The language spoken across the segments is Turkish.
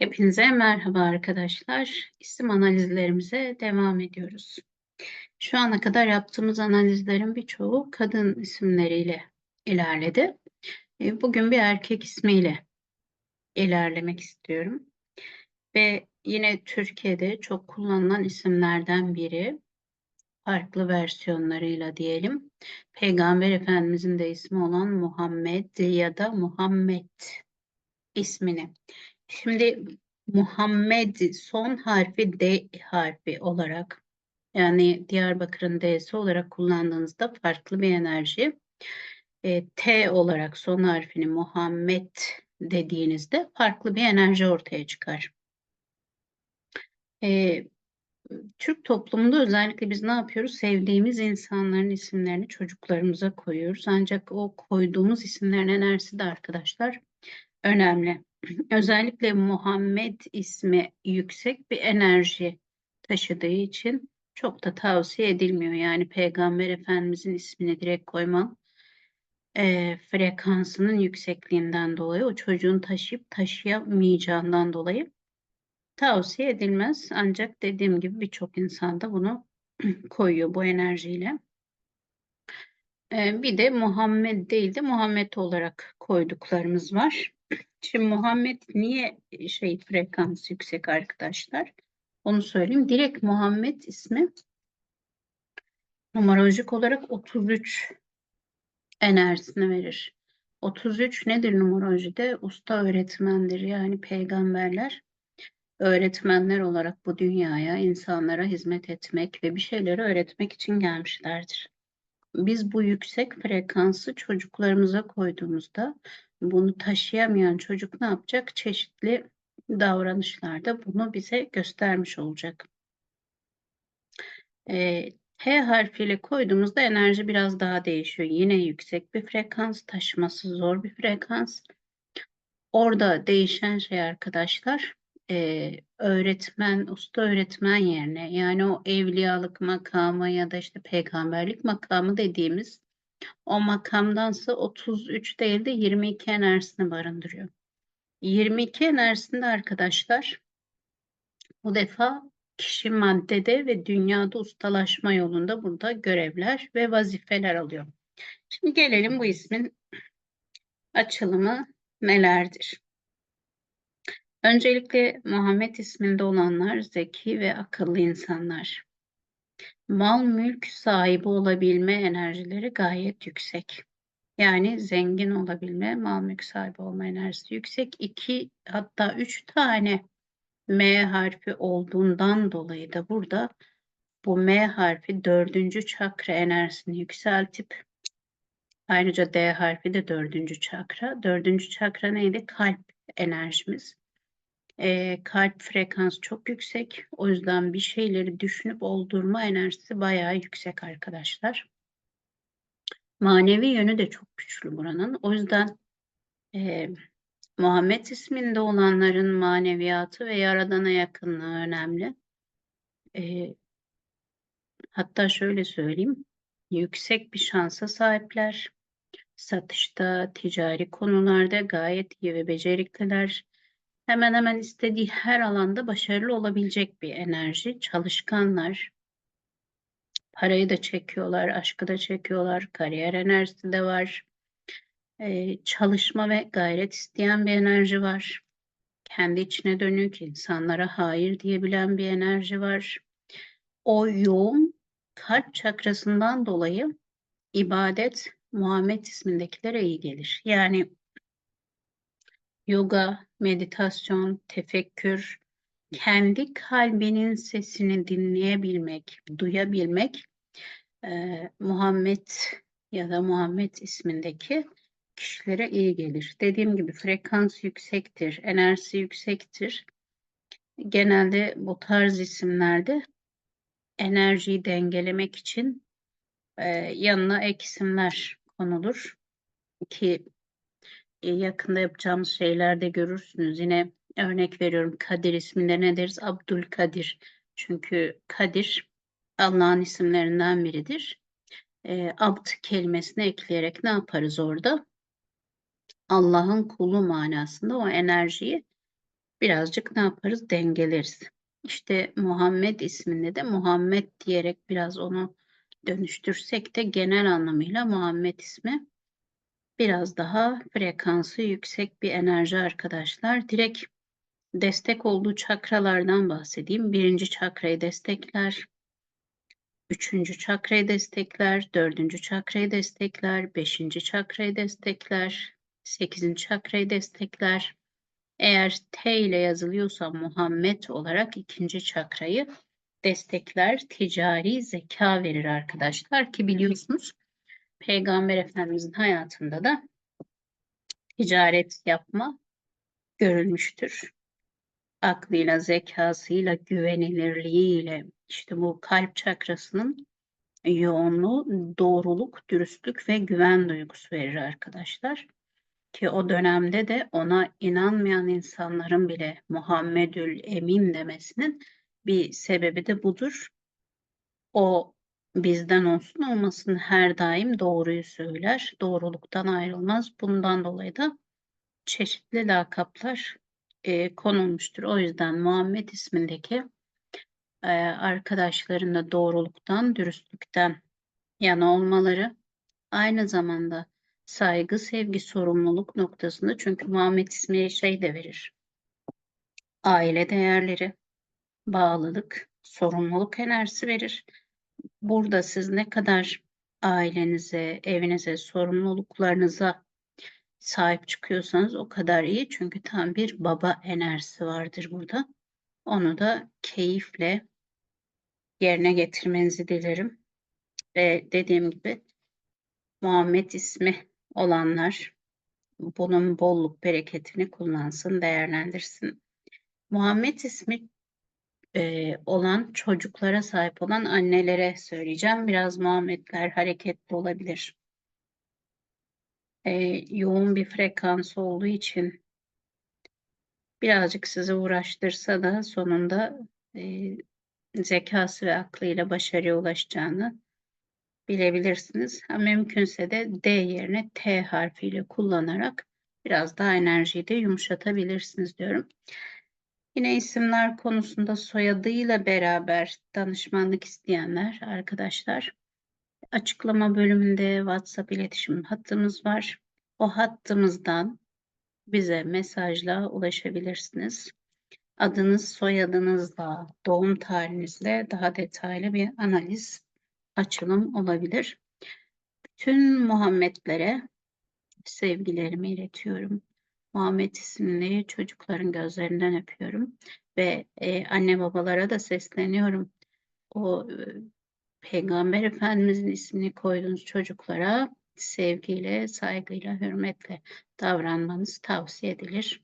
Hepinize merhaba arkadaşlar. İsim analizlerimize devam ediyoruz. Şu ana kadar yaptığımız analizlerin birçoğu kadın isimleriyle ilerledi. E, bugün bir erkek ismiyle ilerlemek istiyorum. Ve yine Türkiye'de çok kullanılan isimlerden biri. Farklı versiyonlarıyla diyelim. Peygamber Efendimizin de ismi olan Muhammed ya da Muhammed ismini Şimdi Muhammed son harfi D harfi olarak yani Diyarbakır'ın D'si olarak kullandığınızda farklı bir enerji. E, T olarak son harfini Muhammed dediğinizde farklı bir enerji ortaya çıkar. E, Türk toplumunda özellikle biz ne yapıyoruz? Sevdiğimiz insanların isimlerini çocuklarımıza koyuyoruz. Ancak o koyduğumuz isimlerin enerjisi de arkadaşlar önemli. Özellikle Muhammed ismi yüksek bir enerji taşıdığı için çok da tavsiye edilmiyor. Yani Peygamber Efendimizin ismini direkt koyman e, frekansının yüksekliğinden dolayı o çocuğun taşıyıp taşıyamayacağından dolayı tavsiye edilmez. Ancak dediğim gibi birçok insan da bunu koyuyor bu enerjiyle. E, bir de Muhammed değil de Muhammed olarak koyduklarımız var. Şimdi Muhammed niye e, şey frekans yüksek arkadaşlar? Onu söyleyeyim. Direkt Muhammed ismi numerolojik olarak 33 enerjisini verir. 33 nedir numerolojide? Usta öğretmendir. Yani peygamberler öğretmenler olarak bu dünyaya insanlara hizmet etmek ve bir şeyleri öğretmek için gelmişlerdir. Biz bu yüksek frekansı çocuklarımıza koyduğumuzda bunu taşıyamayan çocuk ne yapacak? Çeşitli davranışlarda bunu bize göstermiş olacak. E, H harfiyle koyduğumuzda enerji biraz daha değişiyor. Yine yüksek bir frekans, taşıması zor bir frekans. Orada değişen şey arkadaşlar, e, öğretmen, usta öğretmen yerine yani o evliyalık makamı ya da işte peygamberlik makamı dediğimiz o makamdansa 33 değil de 22 enerjisini barındırıyor. 22 enerjisinde arkadaşlar bu defa kişi maddede ve dünyada ustalaşma yolunda burada görevler ve vazifeler alıyor. Şimdi gelelim bu ismin açılımı nelerdir? Öncelikle Muhammed isminde olanlar zeki ve akıllı insanlar. Mal mülk sahibi olabilme enerjileri gayet yüksek. Yani zengin olabilme, mal mülk sahibi olma enerjisi yüksek. İki hatta üç tane M harfi olduğundan dolayı da burada bu M harfi dördüncü çakra enerjisini yükseltip ayrıca D harfi de dördüncü çakra. Dördüncü çakra neydi? Kalp enerjimiz. E, kalp frekans çok yüksek. O yüzden bir şeyleri düşünüp oldurma enerjisi bayağı yüksek arkadaşlar. Manevi yönü de çok güçlü buranın. O yüzden e, Muhammed isminde olanların maneviyatı ve Yaradan'a yakınlığı önemli. E, hatta şöyle söyleyeyim. Yüksek bir şansa sahipler. Satışta, ticari konularda gayet iyi ve becerikliler hemen hemen istediği her alanda başarılı olabilecek bir enerji. Çalışkanlar, parayı da çekiyorlar, aşkı da çekiyorlar, kariyer enerjisi de var. Ee, çalışma ve gayret isteyen bir enerji var. Kendi içine dönük, insanlara hayır diyebilen bir enerji var. O yoğun kalp çakrasından dolayı ibadet Muhammed ismindekilere iyi gelir. Yani yoga, meditasyon, tefekkür, kendi kalbinin sesini dinleyebilmek, duyabilmek e, Muhammed ya da Muhammed ismindeki kişilere iyi gelir. Dediğim gibi frekans yüksektir, enerjisi yüksektir. Genelde bu tarz isimlerde enerjiyi dengelemek için e, yanına ek isimler konulur ki yakında yapacağımız şeylerde görürsünüz. Yine örnek veriyorum Kadir isminde ne deriz? Abdülkadir. Çünkü Kadir Allah'ın isimlerinden biridir. E, abd kelimesini ekleyerek ne yaparız orada? Allah'ın kulu manasında o enerjiyi birazcık ne yaparız? Dengeleriz. İşte Muhammed isminde de Muhammed diyerek biraz onu dönüştürsek de genel anlamıyla Muhammed ismi biraz daha frekansı yüksek bir enerji arkadaşlar. Direkt destek olduğu çakralardan bahsedeyim. Birinci çakrayı destekler. Üçüncü çakrayı destekler. Dördüncü çakrayı destekler. Beşinci çakrayı destekler. Sekizinci çakrayı destekler. Eğer T ile yazılıyorsa Muhammed olarak ikinci çakrayı destekler. Ticari zeka verir arkadaşlar ki biliyorsunuz Peygamber Efendimizin hayatında da ticaret yapma görülmüştür. Aklıyla, zekasıyla, güvenilirliğiyle işte bu kalp çakrasının yoğunluğu doğruluk, dürüstlük ve güven duygusu verir arkadaşlar. Ki o dönemde de ona inanmayan insanların bile Muhammedül Emin demesinin bir sebebi de budur. O bizden olsun olmasın her daim doğruyu söyler. Doğruluktan ayrılmaz. Bundan dolayı da çeşitli lakaplar e, konulmuştur. O yüzden Muhammed ismindeki e, arkadaşların da doğruluktan, dürüstlükten yana olmaları aynı zamanda saygı, sevgi, sorumluluk noktasında çünkü Muhammed ismi şey de verir. Aile değerleri, bağlılık, sorumluluk enerjisi verir. Burada siz ne kadar ailenize, evinize, sorumluluklarınıza sahip çıkıyorsanız o kadar iyi. Çünkü tam bir baba enerjisi vardır burada. Onu da keyifle yerine getirmenizi dilerim. Ve dediğim gibi Muhammed ismi olanlar bunun bolluk bereketini kullansın, değerlendirsin. Muhammed ismi e, olan çocuklara sahip olan annelere söyleyeceğim. Biraz Muhammedler hareketli olabilir. E, yoğun bir frekans olduğu için birazcık sizi uğraştırsa da sonunda e, zekası ve aklıyla başarıya ulaşacağını bilebilirsiniz. Ha, mümkünse de D yerine T harfiyle kullanarak biraz daha enerjiyi de yumuşatabilirsiniz diyorum. Yine isimler konusunda soyadıyla beraber danışmanlık isteyenler arkadaşlar açıklama bölümünde WhatsApp iletişim hattımız var. O hattımızdan bize mesajla ulaşabilirsiniz. Adınız, soyadınızla, doğum tarihinizle daha detaylı bir analiz, açılım olabilir. Bütün Muhammedlere sevgilerimi iletiyorum. Muhammed isimli çocukların gözlerinden öpüyorum ve e, anne babalara da sesleniyorum. O e, Peygamber Efendimizin ismini koyduğunuz çocuklara sevgiyle, saygıyla, hürmetle davranmanız tavsiye edilir.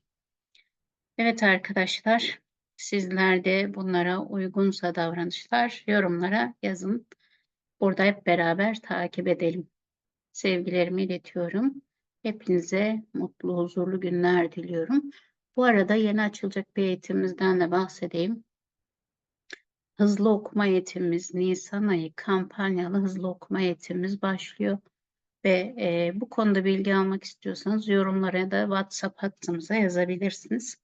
Evet arkadaşlar, sizler de bunlara uygunsa davranışlar yorumlara yazın. Burada hep beraber takip edelim. Sevgilerimi iletiyorum. Hepinize mutlu, huzurlu günler diliyorum. Bu arada yeni açılacak bir eğitimimizden de bahsedeyim. Hızlı okuma eğitimimiz Nisan ayı kampanyalı hızlı okuma eğitimimiz başlıyor. Ve e, bu konuda bilgi almak istiyorsanız yorumlara da WhatsApp hattımıza yazabilirsiniz.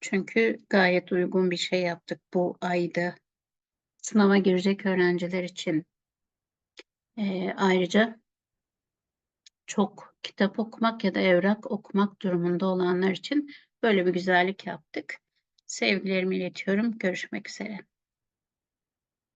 Çünkü gayet uygun bir şey yaptık bu ayda. Sınava girecek öğrenciler için e, ayrıca çok kitap okumak ya da evrak okumak durumunda olanlar için böyle bir güzellik yaptık. Sevgilerimi iletiyorum. Görüşmek üzere.